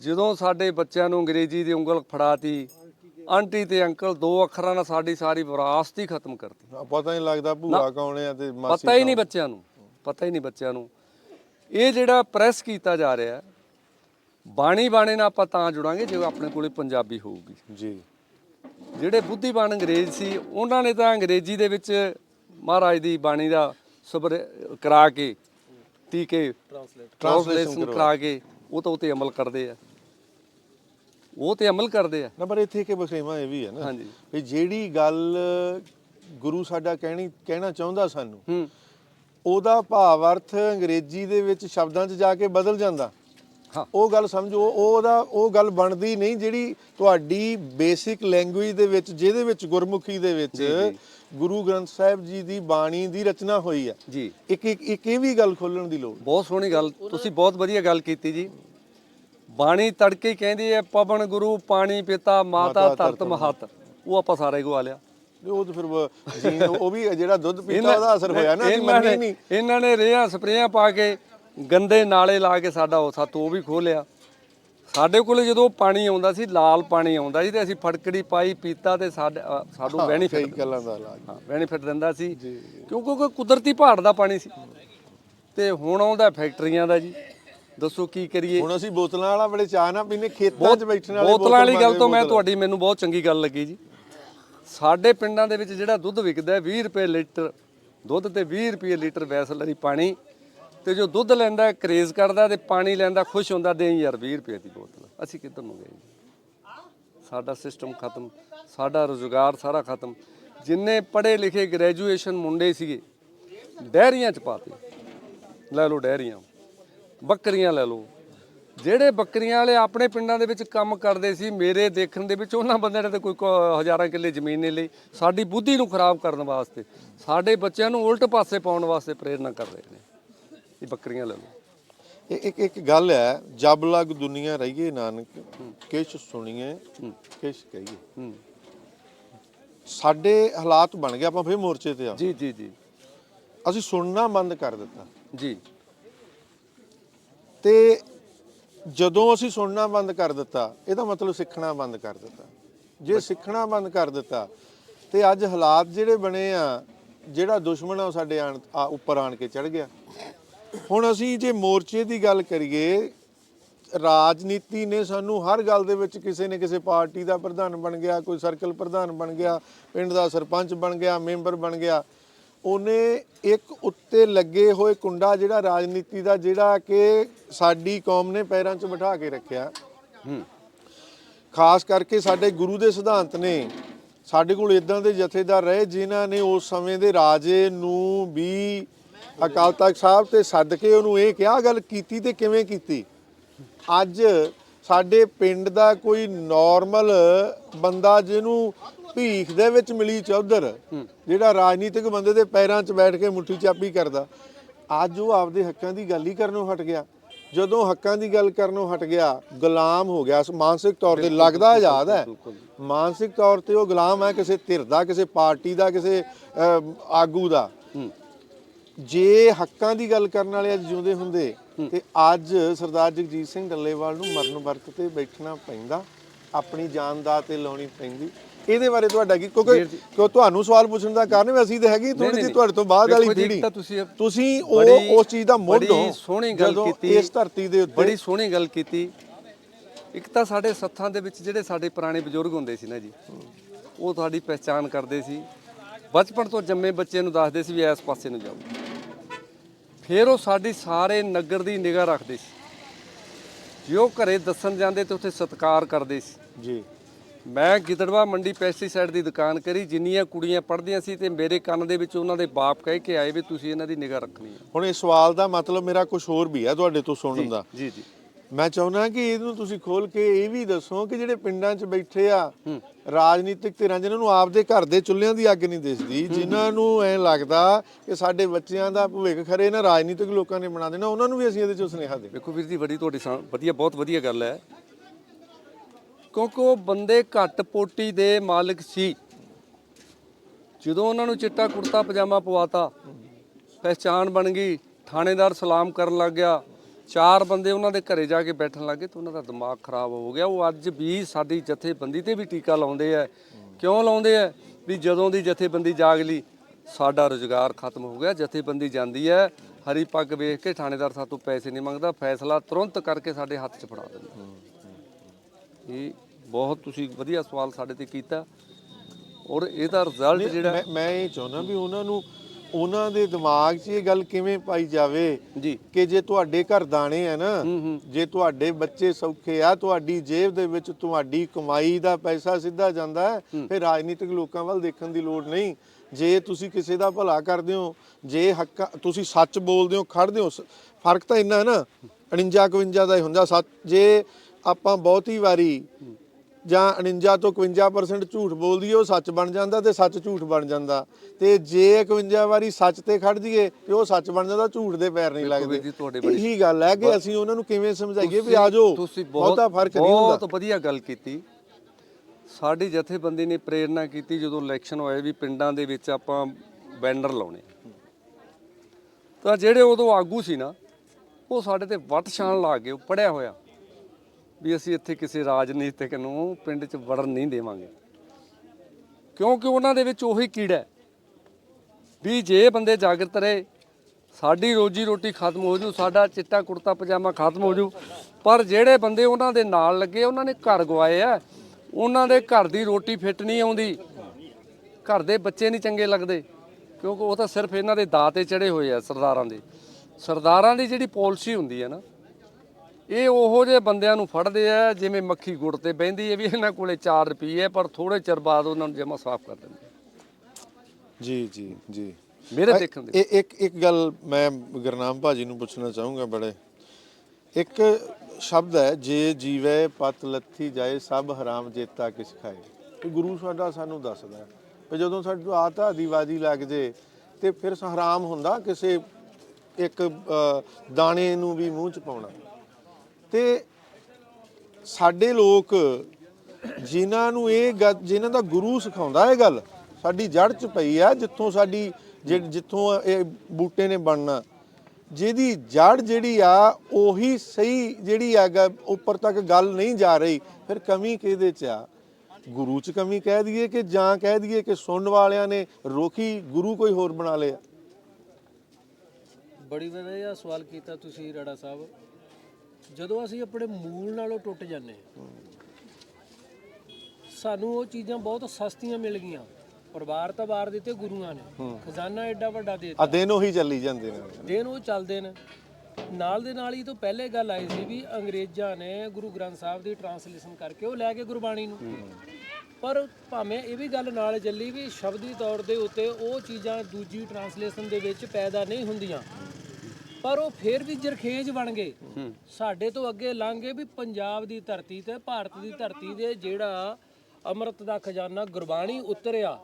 ਜਦੋਂ ਸਾਡੇ ਬੱਚਿਆਂ ਨੂੰ ਅੰਗਰੇਜ਼ੀ ਦੀ ਉਂਗਲ ਫੜਾਤੀ ਆਂਟੀ ਤੇ ਅੰਕਲ ਦੋ ਅੱਖਰਾਂ ਨਾਲ ਸਾਡੀ ਸਾਰੀ ਵਿਰਾਸਤ ਹੀ ਖਤਮ ਕਰਤੀ। ਪਤਾ ਨਹੀਂ ਲੱਗਦਾ ਭੂਆ ਕੌਣ ਆ ਤੇ ਮਾਸੀ ਪਤਾ ਹੀ ਨਹੀਂ ਬੱਚਿਆਂ ਨੂੰ ਪਤਾ ਹੀ ਨਹੀਂ ਬੱਚਿਆਂ ਨੂੰ। ਇਹ ਜਿਹੜਾ ਪ੍ਰੈਸ ਕੀਤਾ ਜਾ ਰਿਹਾ ਹੈ, ਬਾਣੀ ਬਾਣੇ ਨਾਲ ਆਪਾਂ ਤਾਂ ਜੁੜਾਂਗੇ ਜੇ ਆਪਣੇ ਕੋਲੇ ਪੰਜਾਬੀ ਹੋਊਗੀ। ਜੀ। ਜਿਹੜੇ ਬੁੱਧੀਵਾਨ ਅੰਗਰੇਜ਼ ਸੀ ਉਹਨਾਂ ਨੇ ਤਾਂ ਅੰਗਰੇਜ਼ੀ ਦੇ ਵਿੱਚ ਮਹਾਰਾਜ ਦੀ ਬਾਣੀ ਦਾ ਸਬਰ ਕਰਾ ਕੇ ਟੀਕੇ ਟ੍ਰਾਂਸਲੇਸ਼ਨ ਕਰਾ ਕੇ। ਉਹ ਤਾਂ ਉਤੇ ਅਮਲ ਕਰਦੇ ਆ। ਉਹ ਤੇ ਅਮਲ ਕਰਦੇ ਆ। ਨੰਬਰ ਇੱਥੇ ਕਿ ਬਖੇਮਾ ਇਹ ਵੀ ਹੈ ਨਾ ਹਾਂਜੀ। ਵੀ ਜਿਹੜੀ ਗੱਲ ਗੁਰੂ ਸਾਡਾ ਕਹਿਣੀ ਕਹਿਣਾ ਚਾਹੁੰਦਾ ਸਾਨੂੰ ਹੂੰ। ਉਹਦਾ ਭਾਵ ਅਰਥ ਅੰਗਰੇਜ਼ੀ ਦੇ ਵਿੱਚ ਸ਼ਬਦਾਂ 'ਚ ਜਾ ਕੇ ਬਦਲ ਜਾਂਦਾ। ਹਾਂ। ਉਹ ਗੱਲ ਸਮਝੋ ਉਹ ਉਹਦਾ ਉਹ ਗੱਲ ਬਣਦੀ ਨਹੀਂ ਜਿਹੜੀ ਤੁਹਾਡੀ ਬੇਸਿਕ ਲੈਂਗੁਏਜ ਦੇ ਵਿੱਚ ਜਿਹਦੇ ਵਿੱਚ ਗੁਰਮੁਖੀ ਦੇ ਵਿੱਚ ਗੁਰੂ ਗ੍ਰੰਥ ਸਾਹਿਬ ਜੀ ਦੀ ਬਾਣੀ ਦੀ ਰਚਨਾ ਹੋਈ ਆ ਜੀ। ਇੱਕ ਇੱਕ ਇੱਕ ਇਹ ਵੀ ਗੱਲ ਖੋਲਣ ਦੀ ਲੋੜ। ਬਹੁਤ ਸੋਹਣੀ ਗੱਲ ਤੁਸੀਂ ਬਹੁਤ ਵਧੀਆ ਗੱਲ ਕੀਤੀ ਜੀ। ਬਾਣੀ ਤੜਕੇ ਹੀ ਕਹਿੰਦੀ ਹੈ ਪਵਨ ਗੁਰੂ ਪਾਣੀ ਪਿਤਾ ਮਾਤਾ ਧਰਤ ਮਹਤ। ਉਹ ਆਪਾਂ ਸਾਰਾ ਹੀ ਗਵਾ ਲਿਆ। ਵੀ ਉਹ ਤਾਂ ਫਿਰ ਜੀਨ ਉਹ ਵੀ ਜਿਹੜਾ ਦੁੱਧ ਪੀਤਾ ਉਹਦਾ ਅਸਰ ਹੋਇਆ ਨਾ ਅਸੀਂ ਮੰਨੀ ਨਹੀਂ। ਇਹਨਾਂ ਨੇ ਰੇਹਾਂ ਸਪਰੇਆਂ ਪਾ ਕੇ ਗੰਦੇ ਨਾਲੇ ਲਾ ਕੇ ਸਾਡਾ ਉਹ ਸੱਤ ਉਹ ਵੀ ਖੋਲਿਆ ਸਾਡੇ ਕੋਲੇ ਜਦੋਂ ਪਾਣੀ ਆਉਂਦਾ ਸੀ ਲਾਲ ਪਾਣੀ ਆਉਂਦਾ ਸੀ ਤੇ ਅਸੀਂ ਫਟਕੜੀ ਪਾਈ ਪੀਤਾ ਤੇ ਸਾਨੂੰ ਬੈਨੀਫਿਟ ਗੱਲਾਂ ਦਾ ਇਲਾਜ। ਹਾਂ ਬੈਨੀਫਿਟ ਦਿੰਦਾ ਸੀ। ਕਿਉਂਕਿ ਕੋਈ ਕੁਦਰਤੀ ਪਹਾੜ ਦਾ ਪਾਣੀ ਸੀ। ਤੇ ਹੁਣ ਆਉਂਦਾ ਫੈਕਟਰੀਆਂ ਦਾ ਜੀ। ਦੱਸੋ ਕੀ ਕਰੀਏ? ਹੁਣ ਅਸੀਂ ਬੋਤਲਾਂ ਵਾਲਾ ਬੜੇ ਚਾਹ ਨਾ ਪੀਨੇ ਖੇਤਾਂ 'ਚ ਬੈਠਣ ਵਾਲੇ ਬੋਤਲਾਂ ਵਾਲੀ ਗੱਲ ਤੋਂ ਮੈਂ। ਤੁਹਾਡੀ ਮੈਨੂੰ ਬਹੁਤ ਚੰਗੀ ਗੱਲ ਲੱਗੀ ਜੀ। ਸਾਡੇ ਪਿੰਡਾਂ ਦੇ ਵਿੱਚ ਜਿਹੜਾ ਦੁੱਧ ਵਿਕਦਾ ਹੈ 20 ਰੁਪਏ ਲੀਟਰ ਦੁੱਧ ਤੇ 20 ਰੁਪਏ ਲੀਟਰ ਵੈਸਲਰੀ ਪਾਣੀ ਤੇ ਜੋ ਦੁੱਧ ਲੈਂਦਾ ਕਰੇਜ਼ ਕਰਦਾ ਤੇ ਪਾਣੀ ਲੈਂਦਾ ਖੁਸ਼ ਹੁੰਦਾ ਦੇ ਯਾਰ 20 ਰੁਪਏ ਦੀ ਬੋਤਲ। ਅਸੀਂ ਕਿੱਧਰ ਨੂੰ ਗਏ ਸਾਡਾ ਸਿਸਟਮ ਖਤਮ ਸਾਡਾ ਰੋਜ਼ਗਾਰ ਸਾਰਾ ਖਤਮ। ਜਿੰਨੇ ਪੜ੍ਹੇ ਲਿਖੇ ਗ੍ਰੈਜੂਏਸ਼ਨ ਮੁੰਡੇ ਸੀਗੇ ਡੈਰੀਆਂ ਚ ਪਾਤੇ। ਲੈ ਲਓ ਡੈਰੀਆਂ। ਬੱਕਰੀਆਂ ਲੈ ਲਓ। ਜਿਹੜੇ ਬੱਕਰੀਆਂ ਵਾਲੇ ਆਪਣੇ ਪਿੰਡਾਂ ਦੇ ਵਿੱਚ ਕੰਮ ਕਰਦੇ ਸੀ ਮੇਰੇ ਦੇਖਣ ਦੇ ਵਿੱਚ ਉਹਨਾਂ ਬੰਦਿਆਂ ਨੇ ਤਾਂ ਕੋਈ ਹਜ਼ਾਰਾਂ ਕਿੱਲੇ ਜ਼ਮੀਨ ਨਹੀਂ ਲਈ। ਸਾਡੀ ਬੁੱਧੀ ਨੂੰ ਖਰਾਬ ਕਰਨ ਵਾਸਤੇ ਸਾਡੇ ਬੱਚਿਆਂ ਨੂੰ ਉਲਟ ਪਾਸੇ ਪਾਉਣ ਵਾਸਤੇ ਪ੍ਰੇਰਨਾ ਕਰ ਰਹੇ ਨੇ। ਇਹ ਬੱਕਰੀਆਂ ਲੈ ਲਓ। ਇਹ ਇੱਕ ਇੱਕ ਗੱਲ ਹੈ ਜਬ ਲਗ ਦੁਨੀਆ ਰਹੀਏ ਨਾਨਕ ਕਿਛ ਸੁਣੀਏ ਕਿਛ ਕਹੀਏ। ਸਾਡੇ ਹਾਲਾਤ ਬਣ ਗਏ ਆਪਾਂ ਫੇਰ ਮੋਰਚੇ ਤੇ ਆ। ਜੀ ਜੀ ਜੀ। ਅਸੀਂ ਸੁਣਨਾ ਬੰਦ ਕਰ ਦਿੱਤਾ। ਜੀ। ਤੇ ਜਦੋਂ ਅਸੀਂ ਸੁਣਨਾ ਬੰਦ ਕਰ ਦਿੱਤਾ ਇਹਦਾ ਮਤਲਬ ਸਿੱਖਣਾ ਬੰਦ ਕਰ ਦਿੱਤਾ। ਜੇ ਸਿੱਖਣਾ ਬੰਦ ਕਰ ਦਿੱਤਾ ਤੇ ਅੱਜ ਹਾਲਾਤ ਜਿਹੜੇ ਬਣੇ ਆ ਜਿਹੜਾ ਦੁਸ਼ਮਣ ਆ ਉਹ ਸਾਡੇ ਆਣ ਆ- ਉੱਪਰ ਆਣ ਕੇ ਚੜ ਗਿਆ। ਹੁਣ ਅਸੀਂ ਜੇ ਮੋਰਚੇ ਦੀ ਗੱਲ ਕਰੀਏ ਰਾਜਨੀਤੀ ਨੇ ਸਾਨੂੰ ਹਰ ਗੱਲ ਦੇ ਵਿੱਚ ਕਿਸੇ ਨੇ ਕਿਸੇ ਪਾਰਟੀ ਦਾ ਪ੍ਰਧਾਨ ਬਣ ਗਿਆ ਕੋਈ ਸਰਕਲ ਪ੍ਰਧਾਨ ਬਣ ਗਿਆ ਪਿੰਡ ਦਾ ਸਰਪੰਚ ਬਣ ਗਿਆ ਮੈਂਬਰ ਬਣ ਗਿਆ। ਉਹਨੇ ਇੱਕ ਉੱਤੇ ਲੱਗੇ ਹੋਏ ਕੁੰਡਾ ਜਿਹੜਾ ਰਾਜਨੀਤੀ ਦਾ ਜਿਹੜਾ ਕਿ ਸਾਡੀ ਕੌਮ ਨੇ ਪੈਰਾਂ 'ਚ ਬਿਠਾ ਕੇ ਰੱਖਿਆ। ਖਾਸ ਕਰਕੇ ਸਾਡੇ ਗੁਰੂ ਦੇ ਸਿਧਾਂਤ ਨੇ ਸਾਡੇ ਕੋਲ ਇਦਾਂ ਦੇ ਜਥੇਦਾਰ ਰਹੇ ਜਿਨ੍ਹਾਂ ਨੇ ਉਸ ਸਮੇਂ ਦੇ ਰਾਜੇ ਨੂੰ ਵੀ ਅਕਾਲ ਤਖਤ ਸਾਹਿਬ ਤੇ ਸੱਦ ਕੇ ਉਹਨੂੰ ਇਹ ਕਿਹਾ ਗੱਲ ਕੀਤੀ ਤੇ ਕਿਵੇਂ ਕੀਤੀ? ਅੱਜ ਸਾਡੇ ਪਿੰਡ ਦਾ ਕੋਈ ਨਾਰਮਲ ਬੰਦਾ ਜਿਹਨੂੰ ਭੀਖ ਦੇ ਵਿੱਚ ਮਿਲੀ ਚੌਧਰ ਜਿਹੜਾ ਰਾਜਨੀਤਿਕ ਬੰਦੇ ਦੇ ਪੈਰਾਂ 'ਚ ਬੈਠ ਕੇ ਮੁੱਠੀ ਚਾਪੀ ਕਰਦਾ ਅੱਜ ਉਹ ਆਪਦੇ ਹੱਕਾਂ ਦੀ ਗੱਲ ਹੀ ਕਰਨੋਂ ਹਟ ਗਿਆ। ਜਦੋਂ ਹੱਕਾਂ ਦੀ ਗੱਲ ਕਰਨੋਂ ਹਟ ਗਿਆ ਗੁਲਾਮ ਹੋ ਗਿਆ। ਮਾਨਸਿਕ ਤੌਰ ਤੇ ਲੱਗਦਾ ਆਜ਼ਾਦ ਹੈ ਮਾਨਸਿਕ ਤੌਰ ਤੇ ਉਹ ਗੁਲਾਮ ਹੈ ਕਿਸੇ ਧਿਰ ਦਾ ਕਿਸੇ ਪਾਰਟੀ ਦਾ ਕਿਸੇ ਆਗੂ ਦਾ। ਜੇ ਹੱਕਾਂ ਦੀ ਗੱਲ ਕਰਨ ਵਾਲੇ ਅੱਜ ਜਿਉਂਦੇ ਹੁੰਦੇ ਤੇ ਅੱਜ ਸਰਦਾਰ ਜਗਜੀਤ ਸਿੰਘ ਡੱਲੇਵਾਲ ਨੂੰ ਮਰਨ ਵਰਤ ਤੇ ਬੈਠਣਾ ਪੈਂਦਾ ਆਪਣੀ ਜਾਨ ਦਾ ਤੇ ਲਾਉਣੀ ਪੈਂਦੀ। ਇਹਦੇ ਬਾਰੇ ਤੁਹਾਡਾ ਕੀ ਕਿਉਂਕਿ ਕਿਉਂ ਤੁਹਾਨੂੰ ਸਵਾਲ ਪੁੱਛਣ ਦਾ ਕਾਰਨ ਵੀ ਅਸੀਂ ਤੇ ਹੈਗੀ ਥੋੜੀ ਜਿਹੀ। ਤੁਹਾਡੇ ਤੋਂ ਬਾਅਦ ਵਾਲੀ ਪੀੜ੍ਹੀ। ਤੁਸੀਂ ਉਹ ਉਸ ਚੀਜ਼ ਦਾ ਮੁੱਢ ਬੜੀ ਹੋ ਸੋਹਣੀ ਗੱਲ ਕੀਤੀ। ਇਸ ਧਰਤੀ ਦੇ ਉੱਤੇ ਬੜੀ ਸੋਹਣੀ ਗੱਲ ਕੀਤੀ। ਇੱਕ ਤਾਂ ਸਾਡੇ ਸੱਥਾਂ ਦੇ ਵਿੱਚ ਜਿਹੜੇ ਸਾਡੇ ਪੁਰਾਣੇ ਬਜ਼ੁਰਗ ਹੁੰਦੇ ਸੀ ਨਾ ਜੀ ਉਹ ਤੁਹਾਡੀ ਪਹਿਚਾਨ ਕਰਦੇ ਸੀ। ਬਚਪਨ ਤੋਂ ਜੰਮੇ ਬੱਚੇ ਨੂੰ ਦੱਸਦੇ ਸੀ ਵੀ ਇਸ ਪਾਸੇ ਨੂੰ ਜਾਓ। ਫਿਰ ਉਹ ਸਾਡੀ ਸਾਰੇ ਨਗਰ ਦੀ ਨਿਗਾਹ ਰੱਖਦੇ ਸੀ। ਜੇ ਉਹ ਘਰੇ ਦੱਸਣ ਜਾਂਦੇ ਤੇ ਉੱਥੇ ਸਤਿਕਾਰ ਕਰਦੇ ਸੀ। ਜੀ। ਮੈਂ ਗਿੱਦੜਵਾ ਮੰਡੀ ਪੈਸਟੀਸਾਈਡ ਦੀ ਦੁਕਾਨ ਕਰੀ ਜਿੰਨੀਆਂ ਕੁੜੀਆਂ ਪੜ੍ਹਦੀਆਂ ਸੀ ਤੇ ਮੇਰੇ ਕੰਨ ਦੇ ਵਿੱਚ ਉਹਨਾਂ ਦੇ ਬਾਪ ਕਹਿ ਕੇ ਆਏ ਵੀ ਤੁਸੀਂ ਇਹਨਾਂ ਦੀ ਨਿਗਾਹ ਰੱਖਣੀ ਹੈ। ਹੁਣ ਇਸ ਸਵਾਲ ਦਾ ਮਤਲਬ ਮੇਰਾ ਕੁਝ ਹੋਰ ਵੀ ਹੈ ਤੁਹਾਡੇ ਤੋਂ ਸੁਣਨ ਦਾ। ਜੀ ਜੀ। ਮੈਂ ਚਾਹੁੰਦਾ ਕਿ ਇਹਨੂੰ ਤੁਸੀਂ ਖੋਲ ਕੇ ਇਹ ਵੀ ਦੱਸੋ ਕਿ ਜਿਹੜੇ ਪਿੰਡਾਂ 'ਚ ਬੈਠੇ ਆ ਰਾਜਨੀਤਿਕ ਧਿਰਾਂ ਜਿਨ੍ਹਾਂ ਨੂੰ ਆਪਦੇ ਘਰ ਦੇ ਚੁੱਲ੍ਹਿਆਂ ਦੀ ਅੱਗ ਨਹੀਂ ਦਿਸਦੀ ਜਿਨ੍ਹਾਂ ਨੂੰ ਐ ਲੱਗਦਾ ਕਿ ਸਾਡੇ ਬੱਚਿਆਂ ਦਾ ਭਵਿੱਖ ਖਰੇ ਨਾ ਰਾਜਨੀਤਿਕ ਲੋਕਾਂ ਨੇ ਬਣਾ ਦੇਣਾ ਉਹਨਾਂ ਨੂੰ ਵੀ ਅਸੀਂ ਇਹਦੇ 'ਚ ਸੁਨੇਹਾ ਦੇ ਵੇਖੋ ਵੀਰ ਜੀ ਬੜੀ ਤੁਹਾਡੀ ਵਧੀਆ ਬਹੁਤ ਵਧੀਆ ਗੱਲ ਹੈ। ਕਿਉਂਕਿ ਉਹ ਬੰਦੇ ਘੱਟ ਪੋਟੀ ਦੇ ਮਾਲਕ ਸੀ। ਜਦੋਂ ਉਹਨਾਂ ਨੂੰ ਚਿੱਟਾ ਕੁੜਤਾ ਪਜਾਮਾ ਪਵਾਤਾ ਪਹਿਚਾਨ ਬਣ ਗਈ ਥਾਣੇਦਾਰ ਸਲਾਮ ਕਰਨ ਲੱਗ ਗਿਆ। ਚਾਰ ਬੰਦੇ ਉਹਨਾਂ ਦੇ ਘਰੇ ਜਾ ਕੇ ਬੈਠਣ ਲੱਗੇ ਤਾਂ ਉਹਨਾਂ ਦਾ ਦਿਮਾਗ ਖਰਾਬ ਹੋ ਗਿਆ। ਉਹ ਅੱਜ ਵੀ ਸਾਡੀ ਜਥੇਬੰਦੀ ਤੇ ਵੀ ਟੀਕਾ ਲਾਉਂਦੇ ਆ। ਕਿਉਂ ਲਾਉਂਦੇ ਆ? ਵੀ ਜਦੋਂ ਦੀ ਜਥੇਬੰਦੀ ਜਾਗ ਲਈ ਸਾਡਾ ਰੁਜ਼ਗਾਰ ਖਤਮ ਹੋ ਗਿਆ ਜਥੇਬੰਦੀ ਜਾਂਦੀ ਹੈ ਹਰੀ ਪੱਗ ਵੇਖ ਕੇ ਥਾਣੇਦਾਰ ਸਾਤੋਂ ਪੈਸੇ ਨਹੀਂ ਮੰਗਦਾ ਫੈਸਲਾ ਤੁਰੰਤ ਕਰਕੇ ਸਾਡੇ ਹੱਥ 'ਚ ਫੜਾ ਦਿੰਦਾ। ਇਹ ਬਹੁਤ ਤੁਸੀਂ ਵਧੀਆ ਸਵਾਲ ਸਾਡੇ ਤੇ ਕੀਤਾ। ਔਰ ਇਹਦਾ ਰਿਜ਼ਲਟ ਜਿਹੜਾ ਮੈਂ ਮੈਂ ਇਹ ਚਾਹੁੰਦਾ ਵੀ ਉਹਨਾਂ ਨੂੰ ਉਹਨਾਂ ਦੇ ਦਿਮਾਗ 'ਚ ਇਹ ਗੱਲ ਕਿਵੇਂ ਪਾਈ ਜਾਵੇ ਜੀ। ਕਿ ਜੇ ਤੁਹਾਡੇ ਘਰ ਦਾਣੇ ਆ ਨਾ ਜੇ ਤੁਹਾਡੇ ਬੱਚੇ ਸੌਖੇ ਆ ਤੁਹਾਡੀ ਜੇਬ ਦੇ ਵਿੱਚ ਤੁਹਾਡੀ ਕਮਾਈ ਦਾ ਪੈਸਾ ਸਿੱਧਾ ਜਾਂਦਾ ਹੈ ਫਿਰ ਰਾਜਨੀਤਿਕ ਲੋਕਾਂ ਵੱਲ ਦੇਖਣ ਦੀ ਲੋੜ ਨਹੀਂ। ਜੇ ਤੁਸੀਂ ਕਿਸੇ ਦਾ ਭਲਾ ਕਰਦੇ ਹੋ ਜੇ ਹੱਕ ਤੁਸੀਂ ਸੱਚ ਬੋਲਦੇ ਹੋ ਖੜਦੇ ਹੋ ਫ਼ਰਕ ਤਾਂ ਇੰਨਾ ਹੈ ਨਾ 49 51 ਦਾ ਹੀ ਹੁੰਦਾ ਸੱਚ ਜੇ ਆਪਾਂ ਬਹੁਤੀ ਵਾਰੀ ਜਾਂ 49 ਤੋਂ 51% ਝੂਠ ਬੋਲ ਦਈਏ ਉਹ ਸੱਚ ਬਣ ਜਾਂਦਾ ਤੇ ਸੱਚ ਝੂਠ ਬਣ ਜਾਂਦਾ। ਤੇ ਜੇ 51 ਵਾਰੀ ਸੱਚ ਤੇ ਖੜ ਜਾਈਏ ਤੇ ਉਹ ਸੱਚ ਬਣ ਜਾਂਦਾ ਝੂਠ ਦੇ ਪੈਰ ਨਹੀਂ ਲੱਗਦੇ। ਇਹੀ ਗੱਲ ਹੈ ਕਿ ਅਸੀਂ ਉਹਨਾਂ ਨੂੰ ਕਿਵੇਂ ਸਮਝਾਈਏ ਵੀ ਆਜੋ ਤੁਸੀਂ ਬਹੁਤ ਫ਼ਰਕ ਨਹੀਂ ਹੁੰਦਾ। ਬਹੁਤ ਵਧੀਆ ਗੱਲ ਕੀਤੀ। ਸਾਡੀ ਜਥੇਬੰਦੀ ਨੇ ਪ੍ਰੇਰਣਾ ਕੀਤੀ ਜਦੋਂ ਇਲੈਕਸ਼ਨ ਹੋਏ ਵੀ ਪਿੰਡਾਂ ਦੇ ਵਿੱਚ ਆਪਾਂ ਬੈਨਰ ਲਾਉਣੇ। ਤਾਂ ਜਿਹੜੇ ਉਦੋਂ ਆਗੂ ਸੀ ਨਾ ਉਹ ਸਾਡੇ ਤੇ ਵੱਟ ਛਾਣ ਲਾ ਉਹ ਪੜਿਆ ਹੋਇਆ। ਵੀ ਅਸੀਂ ਇੱਥੇ ਕਿਸੇ ਰਾਜਨੀਤਿਕ ਨੂੰ ਪਿੰਡ 'ਚ ਵੜਨ ਨਹੀਂ ਦੇਵਾਂਗੇ। ਕਿਉਂਕਿ ਉਹਨਾਂ ਦੇ ਵਿੱਚ ਉਹੀ ਕੀੜਾ ਵੀ ਜੇ ਬੰਦੇ ਜਾਗਰਤ ਰਹੇ, ਸਾਡੀ ਰੋਜੀ ਰੋਟੀ ਖਤਮ ਹੋ ਜੂ, ਸਾਡਾ ਚਿੱਟਾ ਕੁੜਤਾ ਪਜਾਮਾ ਖਤਮ ਹੋ ਜੂ, ਪਰ ਜਿਹੜੇ ਬੰਦੇ ਉਹਨਾਂ ਦੇ ਨਾਲ ਲੱਗੇ, ਉਹਨਾਂ ਨੇ ਘਰ ਗਵਾਏ ਆ, ਉਹਨਾਂ ਦੇ ਘਰ ਦੀ ਰੋਟੀ ਫਿੱਟ ਨਹੀਂ ਆਉਂਦੀ, ਘਰ ਦੇ ਬੱਚੇ ਨਹੀਂ ਚੰਗੇ ਲੱਗਦੇ, ਕਿਉਂਕਿ ਉਹ ਤਾਂ ਸਿਰਫ ਇਹਨਾਂ ਦੇ ਦਾਅ ਤੇ ਚੜੇ ਹੋਏ ਆ ਸਰਦਾਰਾਂ ਦੇ। ਸਰਦਾਰਾਂ ਦੀ ਜਿਹੜੀ ਪਾਲਿਸੀ ਹੁੰਦੀ ਹੈ ਨਾ ਇਹ ਉਹੋ ਜਿਹੇ ਬੰਦਿਆਂ ਨੂੰ ਫੜਦੇ ਆ ਜਿਵੇਂ ਮੱਖੀ ਗੁੜ ਤੇ ਬਹਿੰਦੀ ਹੈ ਵੀ ਇਹਨਾਂ ਕੋਲੇ 4 ਰੁਪਏ ਪਰ ਥੋੜੇ ਚਿਰ ਬਾਅਦ ਉਹਨਾਂ ਨੂੰ ਜਮਾ ਸਾਫ਼ ਕਰ ਦਿੰਦੇ ਜੀ ਜੀ ਜੀ। ਮੇਰੇ ਦੇਖਣ ਦੇ। ਇੱਕ ਇੱਕ ਗੱਲ ਮੈਂ ਗੁਰਨਾਮ ਭਾਜੀ ਨੂੰ ਪੁੱਛਣਾ ਚਾਹੂੰਗਾ ਬੜੇ। ਇੱਕ ਸ਼ਬਦ ਹੈ ਜੇ ਜੀਵੇ ਪਤ ਲੱਥੀ ਜਾਏ ਸਭ ਹਰਾਮ ਜੇਤਾ ਕਿਸ ਖਾਏ। ਇਹ ਗੁਰੂ ਸਾਡਾ ਸਾਨੂੰ ਦੱਸਦਾ ਕਿ ਜਦੋਂ ਸਾਡੀ ਆਤਾ ਦੀਵਾਜੀ ਲੱਗ ਜੇ ਤੇ ਫਿਰ ਹਰਾਮ ਹੁੰਦਾ ਕਿਸੇ ਇੱਕ ਦਾਣੇ ਨੂੰ ਵੀ ਮੂੰਹ ਚ ਪਾਉਣਾ। ਤੇ ਸਾਡੇ ਲੋਕ ਜਿਨ੍ਹਾਂ ਨੂੰ ਇਹ ਜਿਨ੍ਹਾਂ ਦਾ ਗੁਰੂ ਸਿਖਾਉਂਦਾ ਇਹ ਗੱਲ, ਸਾਡੀ ਜੜ ਚ ਪਈ ਆ, ਜਿੱਥੋਂ ਸਾਡੀ ਜਿੱਥੋਂ ਇਹ ਬੂਟੇ ਨੇ ਬਣਨਾ। ਜਿਹਦੀ ਜੜ ਜਿਹੜੀ ਆ, ਉਹੀ ਸਹੀ ਜਿਹੜੀ ਹੈਗਾ, ਉੱਪਰ ਤੱਕ ਗੱਲ ਨਹੀਂ ਜਾ ਰਹੀ, ਫਿਰ ਕਮੀ ਕਿਹਦੇ ਚ ਆ? ਗੁਰੂ ਚ ਕਮੀ ਕਹਿ ਦਈਏ ਕਿ ਜਾਂ ਕਹਿ ਦਈਏ ਕਿ ਸੁਣਨ ਵਾਲਿਆਂ ਨੇ ਰੋਖੀ ਗੁਰੂ ਕੋਈ ਹੋਰ ਬਣਾ ਲਿਆ? ਬੜੀ ਵਧੀਆ ਸਵਾਲ ਕੀਤਾ ਤੁਸੀਂ, ਰਾੜਾ ਸਾਹਿਬ। ਜਦੋਂ ਅਸੀਂ ਆਪਣੇ ਮੂਲ ਨਾਲੋਂ ਟੁੱਟ ਜਾਂਦੇ ਹਾਂ ਸਾਨੂੰ ਉਹ ਚੀਜ਼ਾਂ ਬਹੁਤ ਸਸਤੀਆਂ ਮਿਲ ਗਈਆਂ। ਪਰਿਵਾਰ ਤਾਂ ਬਾਹਰ ਦਿੱਤੇ ਗੁਰੂਆਂ ਨੇ। ਖਜ਼ਾਨਾ ਐਡਾ ਵੱਡਾ ਦੇ ਆ ਦਿਨ ਉਹੀ ਚੱਲੀ ਜਾਂਦੇ ਨੇ। ਦਿਨ ਉਹ ਚੱਲਦੇ ਨੇ। ਨਾਲ ਦੇ ਨਾਲ ਹੀ ਤੋਂ ਪਹਿਲੇ ਗੱਲ ਆਈ ਸੀ ਵੀ ਅੰਗਰੇਜ਼ਾਂ ਨੇ ਗੁਰੂ ਗ੍ਰੰਥ ਸਾਹਿਬ ਦੀ ਟਰਾਂਸਲੇਸ਼ਨ ਕਰਕੇ ਉਹ ਲੈ ਕੇ ਗੁਰਬਾਣੀ ਨੂੰ। ਪਰ ਭਾਵੇਂ ਇਹ ਵੀ ਗੱਲ ਨਾਲ ਚੱਲੀ ਵੀ ਸ਼ਬਦੀ ਤੌਰ ਦੇ ਉੱਤੇ ਉਹ ਚੀਜ਼ਾਂ ਦੂਜੀ ਟਰਾਂਸਲੇਸ਼ਨ ਦੇ ਵਿੱਚ ਪੈਦਾ ਨਹੀਂ ਹੁੰਦੀਆਂ। ਪਰ ਉਹ ਫੇਰ ਵੀ ਜਰਖੇਜ ਬਣ ਗਏ। ਸਾਡੇ ਤੋਂ ਅੱਗੇ ਲੰਘ ਗਏ ਵੀ ਪੰਜਾਬ ਦੀ ਧਰਤੀ ਤੇ ਭਾਰਤ ਦੀ ਧਰਤੀ ਦੇ ਜਿਹੜਾ ਅੰਮ੍ਰਿਤ ਦਾ ਖਜ਼ਾਨਾ ਗੁਰਬਾਣੀ ਉਤਰਿਆ।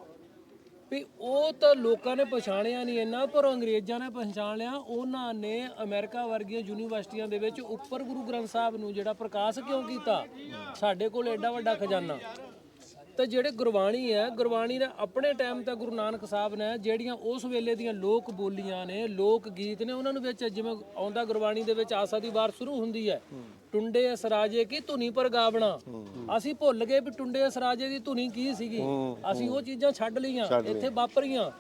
ਵੀ ਉਹ ਤਾਂ ਲੋਕਾਂ ਨੇ ਪਛਾਣਿਆ ਨਹੀਂ ਇੰਨਾ ਪਰ ਅੰਗਰੇਜ਼ਾਂ ਨੇ ਪਛਾਣ ਲਿਆ। ਉਹਨਾਂ ਨੇ ਅਮਰੀਕਾ ਵਰਗੀਆਂ ਯੂਨੀਵਰਸਿਟੀਆਂ ਦੇ ਵਿੱਚ ਉੱਪਰ ਗੁਰੂ ਗ੍ਰੰਥ ਸਾਹਿਬ ਨੂੰ ਜਿਹੜਾ ਪ੍ਰਕਾਸ਼ ਕਿਉਂ ਕੀਤਾ ਸਾਡੇ ਕੋਲ ਐਡਾ ਵੱਡਾ ਖਜ਼ਾਨਾ। ਤੇ ਜਿਹੜੇ ਗੁਰਬਾਣੀ ਹੈ ਗੁਰਬਾਣੀ ਨੇ ਆਪਣੇ ਟਾਈਮ ਤੇ ਗੁਰੂ ਨਾਨਕ ਸਾਹਿਬ ਨੇ ਜਿਹੜੀਆਂ ਉਸ ਵੇਲੇ ਦੀਆਂ ਲੋਕ ਬੋਲੀਆਂ ਨੇ ਲੋਕ ਗੀਤ ਨੇ ਉਹਨਾਂ ਨੂੰ ਵਿੱਚ ਜਿਵੇਂ ਆਉਂਦਾ ਗੁਰਬਾਣੀ ਦੇ ਵਿੱਚ ਆਸਾ ਦੀ ਵਾਰ ਸ਼ੁਰੂ ਹੁੰਦੀ ਹੈ। ਟੁੰਡੇ ਅਸਰਾਜੇ ਕੀ ਧੁਨੀ ਪਰ ਗਾਵਣਾ ਅਸੀਂ ਭੁੱਲ ਗਏ ਵੀ ਟੁੰਡੇ ਅਸਰਾਜੇ ਦੀ ਧੁਨੀ ਕੀ ਸੀਗੀ? ਅਸੀਂ ਉਹ ਚੀਜ਼ਾਂ ਛੱਡ ਲਈਆਂ ਇੱਥੇ ਵਾਪਰੀਆਂ।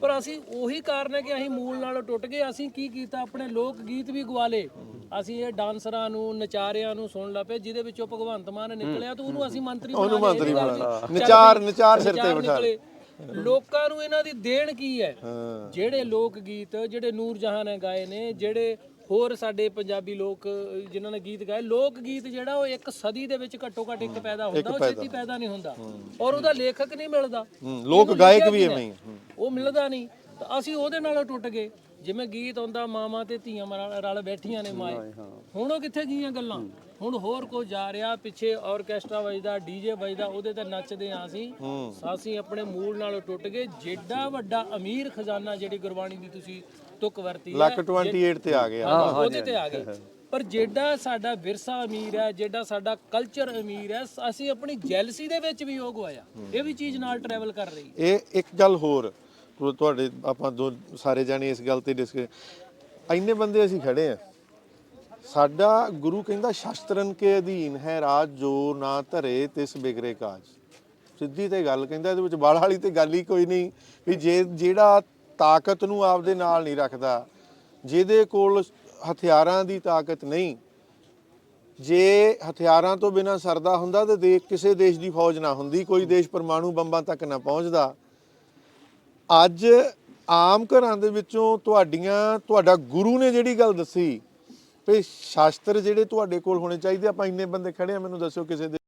ਪਰ ਅਸੀਂ ਉਹੀ ਕਾਰਨ ਹੈ ਕਿ ਅਸੀਂ ਮੂਲ ਨਾਲੋਂ ਟੁੱਟ ਗਏ ਅਸੀਂ ਕੀ ਕੀਤਾ ਆਪਣੇ ਲੋਕ ਗੀਤ ਵੀ ਗਵਾ ਲਏ। ਅਸੀਂ ਇਹ ਡਾਂਸਰਾਂ ਨੂੰ ਨਚਾਰਿਆਂ ਨੂੰ ਸੁਣ ਲੱਪੇ ਜਿਹਦੇ ਵਿੱਚੋਂ ਭਗਵੰਤ ਮਾਨ ਨਿਕਲਿਆ ਤਾਂ ਉਹਨੂੰ ਅਸੀਂ ਮੰਤਰੀ ਬਣਾ ਉਹਨੂੰ ਮੰਤਰੀ ਬਣਾ। ਨਚਾਰ ਨਚਾਰ ਸਿਰ ਤੇ ਬਿਠਾ। ਲੋਕਾਂ ਨੂੰ ਇਹਨਾਂ ਦੀ ਦੇਣ ਕੀ ਹੈ? ਜਿਹੜੇ ਲੋਕ ਗੀਤ ਜਿਹੜੇ ਨੂਰ ਜਹਾਂ ਨੇ ਗਾਏ ਨੇ ਜਿਹੜੇ ਹੋਰ ਸਾਡੇ ਪੰਜਾਬੀ ਲੋਕ ਜਿਨ੍ਹਾਂ ਨੇ ਗੀਤ ਗਾਏ ਲੋਕ ਗੀਤ ਜਿਹੜਾ ਉਹ ਇੱਕ ਸਦੀ ਦੇ ਵਿੱਚ ਘੱਟੋ ਘੱਟ ਇੱਕ ਪੈਦਾ ਹੁੰਦਾ ਉਹ ਛੇਤੀ ਪੈਦਾ ਨਹੀਂ ਹੁੰਦਾ। ਔਰ ਉਹਦਾ ਲੇਖਕ ਨਹੀਂ ਮਿਲਦਾ। ਲੋਕ ਗਾਇਕ ਵੀ ਐਵੇਂ। ਉਹ ਮਿਲਦਾ ਨਹੀਂ। ਤਾਂ ਅਸੀਂ ਉਹਦੇ ਨਾਲੋਂ ਟੁੱਟ ਗਏ। ਜਿਵੇਂ ਗੀਤ ਆਉਂਦਾ ਮਾਮਾ ਤੇ ਧੀਆਂ ਰਲ ਰਲ ਬੈਠੀਆਂ ਨੇ ਮਾਏ। ਹੁਣ ਉਹ ਕਿੱਥੇ ਗਈਆਂ ਗੱਲਾਂ? ਹੁਣ ਹੋਰ ਕੋ ਜਾ ਰਿਹਾ ਪਿੱਛੇ ਆਰਕੈਸਟਰਾ ਵੱਜਦਾ ਡੀਜੇ ਵੱਜਦਾ ਉਹਦੇ ਤੇ ਨੱਚਦੇ ਆਂ ਅਸੀਂ। ਅਸੀਂ ਆਪਣੇ ਮੂਲ ਨਾਲੋਂ ਟੁੱਟ ਗਏ। ਜਿੱਡਾ ਵੱਡਾ ਅਮੀਰ ਖਜ਼ਾਨਾ ਜਿਹੜੀ ਗੁਰਬਾਣੀ ਦੀ ਤੁਸੀਂ ਤੁਕ ਵਰਤੀ ਹੈ ਲੱਕ 28 ਤੇ ਆ ਗਿਆ ਹਾਂ, ਉਹਦੇ ਤੇ ਆ ਗਏ। ਪਰ ਜਿਹੜਾ ਸਾਡਾ ਵਿਰਸਾ ਅਮੀਰ ਹੈ ਜਿਹੜਾ ਸਾਡਾ ਕਲਚਰ ਅਮੀਰ ਹੈ ਅਸੀਂ ਆਪਣੀ ਜੈਲਸੀ ਦੇ ਵਿੱਚ ਵੀ ਉਹ ਗਵਾਇਆ। ਇਹ ਵੀ ਚੀਜ਼ ਨਾਲ ਟਰੈਵਲ ਕਰ ਰਹੀ। ਇਹ ਇੱਕ ਗੱਲ ਹੋਰ ਤੁਹਾਡੇ ਆਪਾਂ ਦੋ ਸਾਰੇ ਜਾਣੇ ਇਸ ਗੱਲ ਤੇ ਡਿਸਕ ਇੰਨੇ ਬੰਦੇ ਅਸੀਂ ਖੜੇ ਆ। ਸਾਡਾ ਗੁਰੂ ਕਹਿੰਦਾ ਸ਼ਸਤਰਨ ਕੇ ਅਧੀਨ ਹੈ ਰਾਜ ਜੋ ਨਾ ਧਰੇ ਤਿਸ ਬਿਗਰੇ ਕਾਜ। ਸਿੱਧੀ ਤੇ ਗੱਲ ਕਹਿੰਦਾ ਇਹਦੇ ਵਿੱਚ ਬਾਲ ਵਾਲੀ ਤੇ ਗੱਲ ਹੀ ਕੋਈ ਨਹੀਂ ਵੀ ਜੇ ਜਿਹੜਾ ਤਾਕਤ ਨੂੰ ਆਪਦੇ ਨਾਲ ਨਹੀਂ ਰੱਖਦਾ, ਜਿਹਦੇ ਕੋਲ ਹਥਿਆਰਾਂ ਦੀ ਤਾਕਤ ਨਹੀਂ, ਜੇ ਹਥਿਆਰਾਂ ਤੋਂ ਬਿਨਾ ਸਰਦਾ ਹੁੰਦਾ ਤੇ ਦੇ ਕਿਸੇ ਦੇਸ਼ ਦੀ ਫੌਜ ਨਾ ਹੁੰਦੀ, ਕੋਈ ਦੇਸ਼ ਪਰਮਾਣੂ ਬੰਬਾਂ ਤੱਕ ਨਾ ਪਹੁੰਚਦਾ। ਅੱਜ ਆਮ ਘਰਾਂ ਦੇ ਵਿੱਚੋਂ ਤੁਹਾਡੀਆਂ, ਤੁਹਾਡਾ ਗੁਰੂ ਨੇ ਜਿਹੜੀ ਗੱਲ ਦੱਸੀ ਵੀ ਸ਼ਾਸਤਰ ਜਿਹੜੇ ਤੁਹਾਡੇ ਕੋਲ ਹੋਣੇ ਚਾਹੀਦੇ, ਆਪਾਂ ਇੰਨੇ ਬੰਦੇ ਖੜੇ ਆ, ਮੈਨੂੰ ਦੱਸਿਓ ਕਿਸੇ ਦੇ